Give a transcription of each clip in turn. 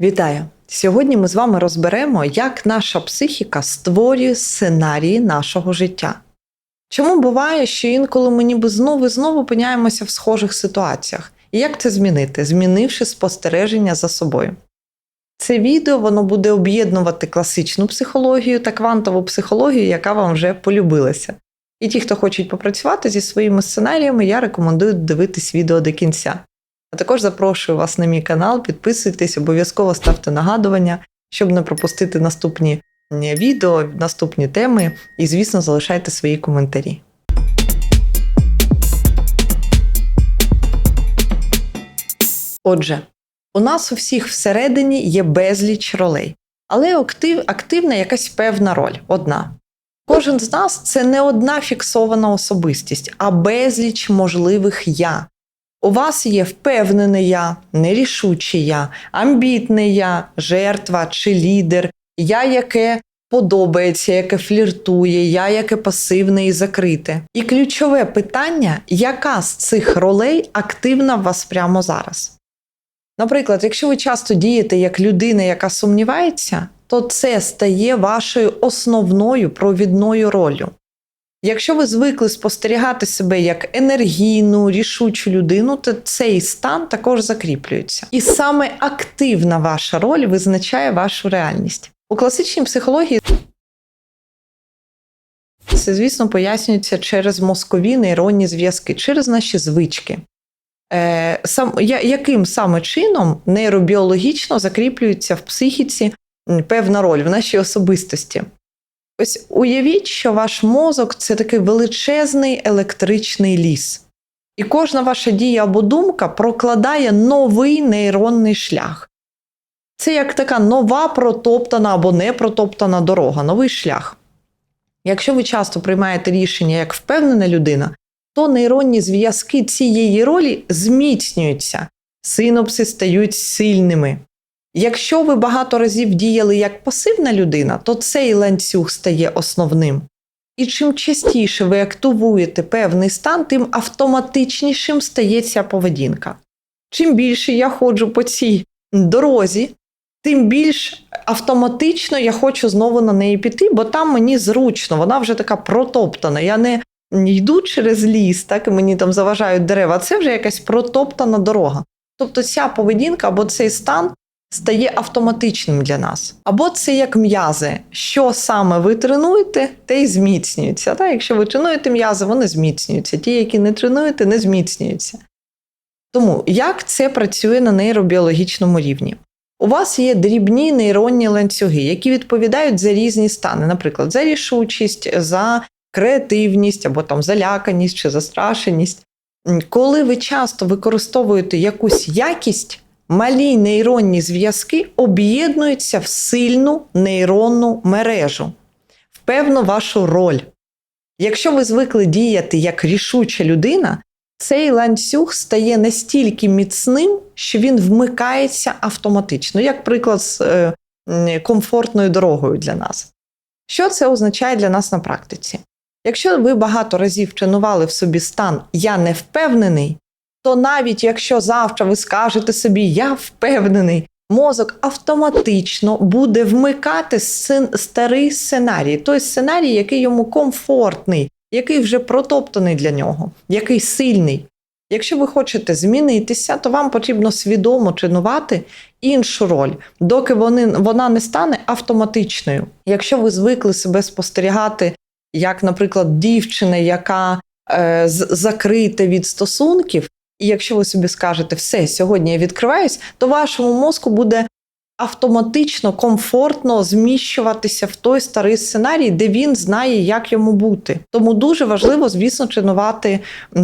Вітаю! Сьогодні ми з вами розберемо, як наша психіка створює сценарії нашого життя. Чому буває, що інколи ми ніби знову і знову опиняємося в схожих ситуаціях? І як це змінити, змінивши спостереження за собою? Це відео воно буде об'єднувати класичну психологію та квантову психологію, яка вам вже полюбилася. І ті, хто хочуть попрацювати зі своїми сценаріями, я рекомендую дивитись відео до кінця. А також запрошую вас на мій канал, підписуйтесь, обов'язково ставте нагадування, щоб не пропустити наступні відео, наступні теми, і, звісно, залишайте свої коментарі. Отже, у нас у всіх всередині є безліч ролей, але актив, активна якась певна роль одна. Кожен з нас це не одна фіксована особистість, а безліч можливих я. У вас є впевнене я, нерішуче я, амбітне я, жертва чи лідер, я, яке подобається, яке фліртує, я, яке пасивне і закрите. І ключове питання, яка з цих ролей активна в вас прямо зараз? Наприклад, якщо ви часто дієте як людина, яка сумнівається, то це стає вашою основною провідною ролью. Якщо ви звикли спостерігати себе як енергійну, рішучу людину, то цей стан також закріплюється. І саме активна ваша роль визначає вашу реальність. У класичній психології це, звісно, пояснюється через мозкові нейронні зв'язки, через наші звички. Е, сам, я, яким саме чином нейробіологічно закріплюється в психіці певна роль в нашій особистості? Ось уявіть, що ваш мозок це такий величезний електричний ліс. І кожна ваша дія або думка прокладає новий нейронний шлях. Це як така нова протоптана або не протоптана дорога, новий шлях. Якщо ви часто приймаєте рішення як впевнена людина, то нейронні зв'язки цієї ролі зміцнюються, синопси стають сильними. Якщо ви багато разів діяли як пасивна людина, то цей ланцюг стає основним. І чим частіше ви активуєте певний стан, тим автоматичнішим стає ця поведінка. Чим більше я ходжу по цій дорозі, тим більш автоматично я хочу знову на неї піти, бо там мені зручно, вона вже така протоптана. Я не йду через ліс, так і мені там заважають дерева, це вже якась протоптана дорога. Тобто ця поведінка або цей стан стає автоматичним для нас. Або це як м'язи. Що саме ви тренуєте, те й зміцнюється. Так? Якщо ви тренуєте м'язи, вони зміцнюються. Ті, які не тренуєте, не зміцнюються. Тому як це працює на нейробіологічному рівні? У вас є дрібні нейронні ланцюги, які відповідають за різні стани, наприклад, за рішучість, за креативність або там заляканість чи застрашеність. Коли ви часто використовуєте якусь якість, малі нейронні зв'язки об'єднуються в сильну нейронну мережу, в певну вашу роль. Якщо ви звикли діяти як рішуча людина, цей ланцюг стає настільки міцним, що він вмикається автоматично, як приклад з е, комфортною дорогою для нас. Що це означає для нас на практиці? Якщо ви багато разів тренували в собі стан Я не впевнений, то навіть якщо завтра ви скажете собі Я впевнений, мозок автоматично буде вмикати старий сценарій, той сценарій, який йому комфортний, який вже протоптаний для нього, який сильний. Якщо ви хочете змінитися, то вам потрібно свідомо тренувати іншу роль, доки вони, вона не стане автоматичною. Якщо ви звикли себе спостерігати, як, наприклад, дівчина, яка е, закрита від стосунків, і якщо ви собі скажете, все, сьогодні я відкриваюсь, то вашому мозку буде автоматично, комфортно зміщуватися в той старий сценарій, де він знає, як йому бути. Тому дуже важливо, звісно, тренувати,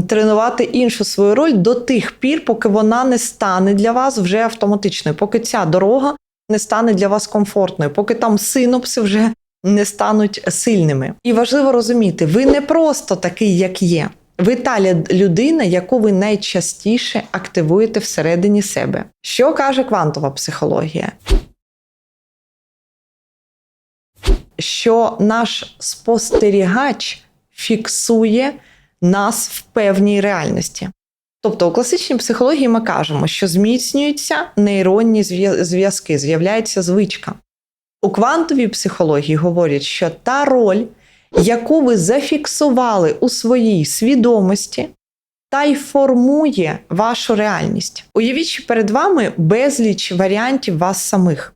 тренувати іншу свою роль до тих пір, поки вона не стане для вас вже автоматичною, поки ця дорога не стане для вас комфортною, поки там синопси вже не стануть сильними. І важливо розуміти, ви не просто такий, як є. Ви та людина, яку ви найчастіше активуєте всередині себе. Що каже квантова психологія? Що наш спостерігач фіксує нас в певній реальності. Тобто у класичній психології ми кажемо, що зміцнюються нейронні зв'язки, з'являється звичка. У квантовій психології говорять, що та роль, яку ви зафіксували у своїй свідомості, та й формує вашу реальність. Уявіть, що перед вами безліч варіантів вас самих.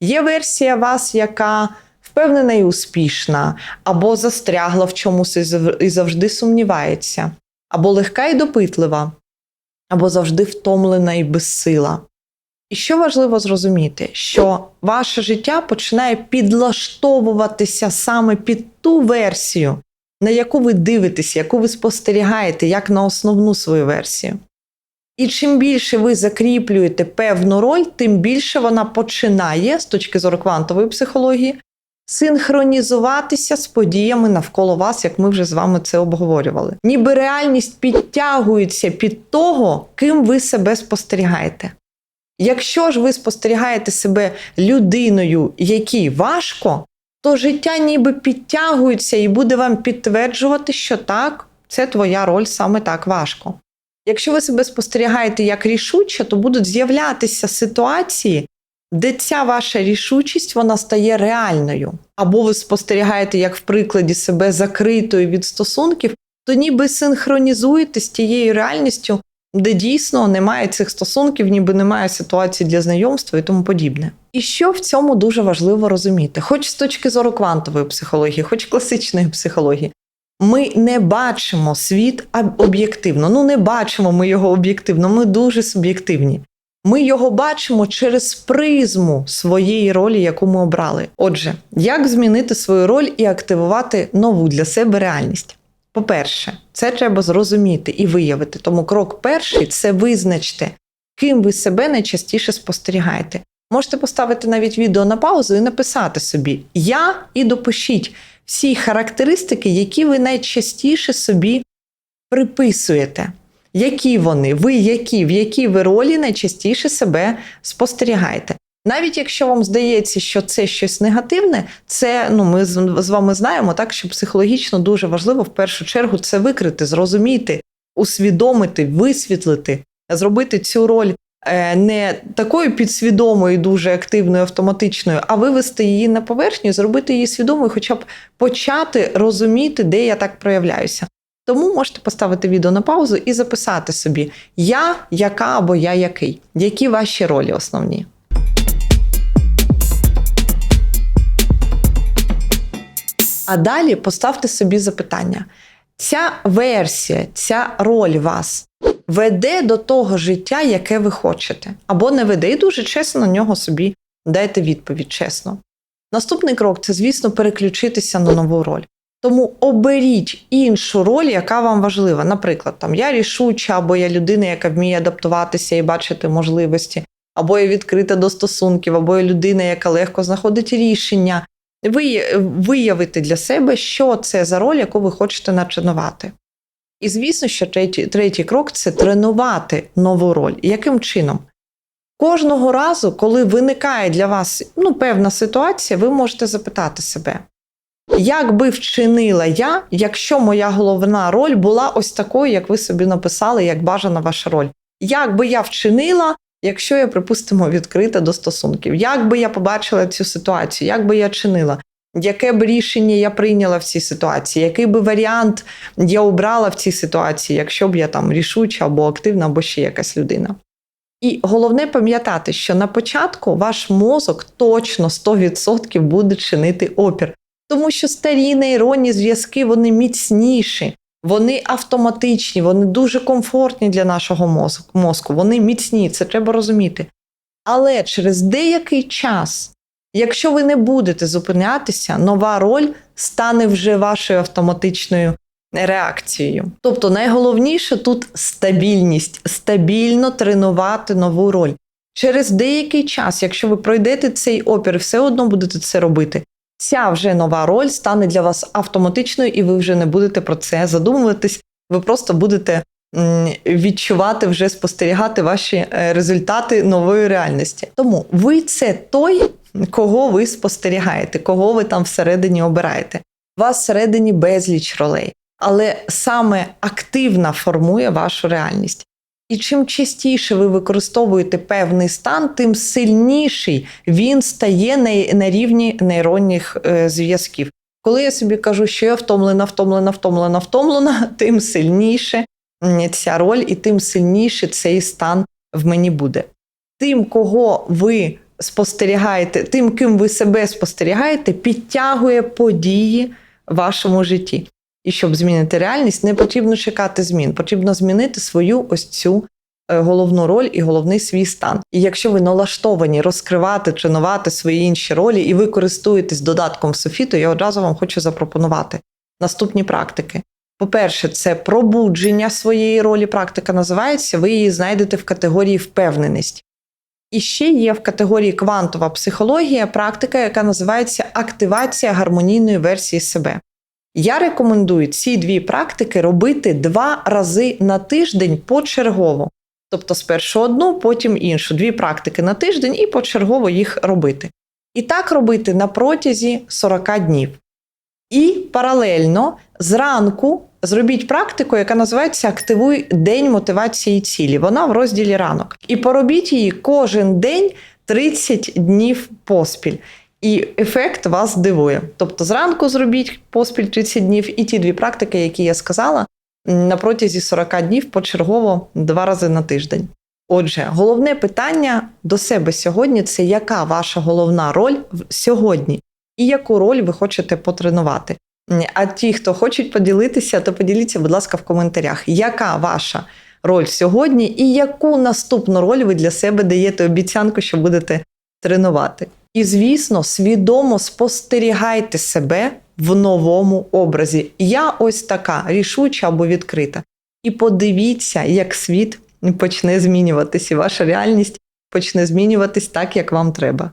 Є версія вас, яка впевнена і успішна, або застрягла в чомусь і завжди сумнівається, або легка і допитлива, або завжди втомлена і безсила. І що важливо зрозуміти, що ваше життя починає підлаштовуватися саме під ту версію, на яку ви дивитесь, яку ви спостерігаєте, як на основну свою версію. І чим більше ви закріплюєте певну роль, тим більше вона починає, з точки зору квантової психології, синхронізуватися з подіями навколо вас, як ми вже з вами це обговорювали. Ніби реальність підтягується під того, ким ви себе спостерігаєте. Якщо ж ви спостерігаєте себе людиною, якій важко, то життя ніби підтягується і буде вам підтверджувати, що так, це твоя роль саме так важко. Якщо ви себе спостерігаєте як рішуче, то будуть з'являтися ситуації, де ця ваша рішучість вона стає реальною. Або ви спостерігаєте, як в прикладі себе закритою від стосунків, то ніби синхронізуєте з тією реальністю, де дійсно немає цих стосунків, ніби немає ситуації для знайомства і тому подібне. І що в цьому дуже важливо розуміти, хоч з точки зору квантової психології, хоч класичної психології, ми не бачимо світ об- об'єктивно. Ну, не бачимо ми його об'єктивно, ми дуже суб'єктивні. Ми його бачимо через призму своєї ролі, яку ми обрали. Отже, як змінити свою роль і активувати нову для себе реальність? По-перше, це треба зрозуміти і виявити. Тому крок перший це визначте, ким ви себе найчастіше спостерігаєте. Можете поставити навіть відео на паузу і написати собі Я і допишіть всі характеристики, які ви найчастіше собі приписуєте. Які вони, ви які, в якій ви ролі найчастіше себе спостерігаєте. Навіть якщо вам здається, що це щось негативне, це ну ми з вами знаємо, так що психологічно дуже важливо в першу чергу це викрити, зрозуміти, усвідомити, висвітлити, зробити цю роль е, не такою підсвідомою, дуже активною, автоматичною, а вивести її на поверхню, зробити її свідомою, хоча б почати розуміти, де я так проявляюся. Тому можете поставити відео на паузу і записати собі я, яка або я який, які ваші ролі основні. А далі поставте собі запитання: ця версія, ця роль вас веде до того життя, яке ви хочете, або не веде, і дуже чесно на нього собі дайте відповідь чесно. Наступний крок це, звісно, переключитися на нову роль. Тому оберіть іншу роль, яка вам важлива. Наприклад, там я рішуча, або я людина, яка вміє адаптуватися і бачити можливості, або я відкрита до стосунків, або я людина, яка легко знаходить рішення. Ви виявите для себе, що це за роль, яку ви хочете начинувати. І звісно, що третій, третій крок це тренувати нову роль. Яким чином? Кожного разу, коли виникає для вас ну, певна ситуація, ви можете запитати себе, як би вчинила я, якщо моя головна роль була ось такою, як ви собі написали, як бажана ваша роль? Як би я вчинила, якщо я, припустимо, відкрита до стосунків? Як би я побачила цю ситуацію? Як би я чинила? Яке б рішення я прийняла в цій ситуації? Який би варіант я обрала в цій ситуації, якщо б я там рішуча або активна, або ще якась людина? І головне пам'ятати, що на початку ваш мозок точно 100% буде чинити опір, тому що старі нейронні зв'язки вони міцніші, вони автоматичні, вони дуже комфортні для нашого мозку, вони міцні, це треба розуміти. Але через деякий час, якщо ви не будете зупинятися, нова роль стане вже вашою автоматичною реакцією. Тобто найголовніше тут стабільність, стабільно тренувати нову роль. Через деякий час, якщо ви пройдете цей опір, все одно будете це робити. Ця вже нова роль стане для вас автоматичною, і ви вже не будете про це задумуватись. Ви просто будете відчувати, вже спостерігати ваші е, результати нової реальності. Тому ви це той, кого ви спостерігаєте, кого ви там всередині обираєте. Вас всередині безліч ролей, але саме активна формує вашу реальність. І чим частіше ви використовуєте певний стан, тим сильніший він стає на, рівні нейронних е, зв'язків. Коли я собі кажу, що я втомлена, втомлена, втомлена, втомлена, тим сильніше ця роль і тим сильніше цей стан в мені буде. Тим, кого ви спостерігаєте, тим, ким ви себе спостерігаєте, підтягує події в вашому житті. І щоб змінити реальність, не потрібно чекати змін, потрібно змінити свою ось цю е, головну роль і головний свій стан. І якщо ви налаштовані розкривати, тренувати свої інші ролі, і ви користуєтесь додатком Софі, то я одразу вам хочу запропонувати наступні практики. По-перше, це пробудження своєї ролі. Практика називається. Ви її знайдете в категорії впевненість. І ще є в категорії квантова психологія практика, яка називається активація гармонійної версії себе. Я рекомендую ці дві практики робити два рази на тиждень почергово. Тобто спершу одну, потім іншу. Дві практики на тиждень і почергово їх робити. І так робити на протязі 40 днів. І паралельно зранку зробіть практику, яка називається Активуй день мотивації цілі. Вона в розділі ранок. І поробіть її кожен день 30 днів поспіль. І ефект вас здивує. Тобто зранку зробіть поспіль 30 днів, і ті дві практики, які я сказала, на протязі 40 днів почергово два рази на тиждень. Отже, головне питання до себе сьогодні це яка ваша головна роль сьогодні, і яку роль ви хочете потренувати. А ті, хто хочуть поділитися, то поділіться, будь ласка, в коментарях, яка ваша роль сьогодні, і яку наступну роль ви для себе даєте обіцянку, що будете тренувати. І, звісно, свідомо спостерігайте себе в новому образі. Я ось така рішуча або відкрита. І подивіться, як світ почне змінюватись, і ваша реальність почне змінюватись так, як вам треба.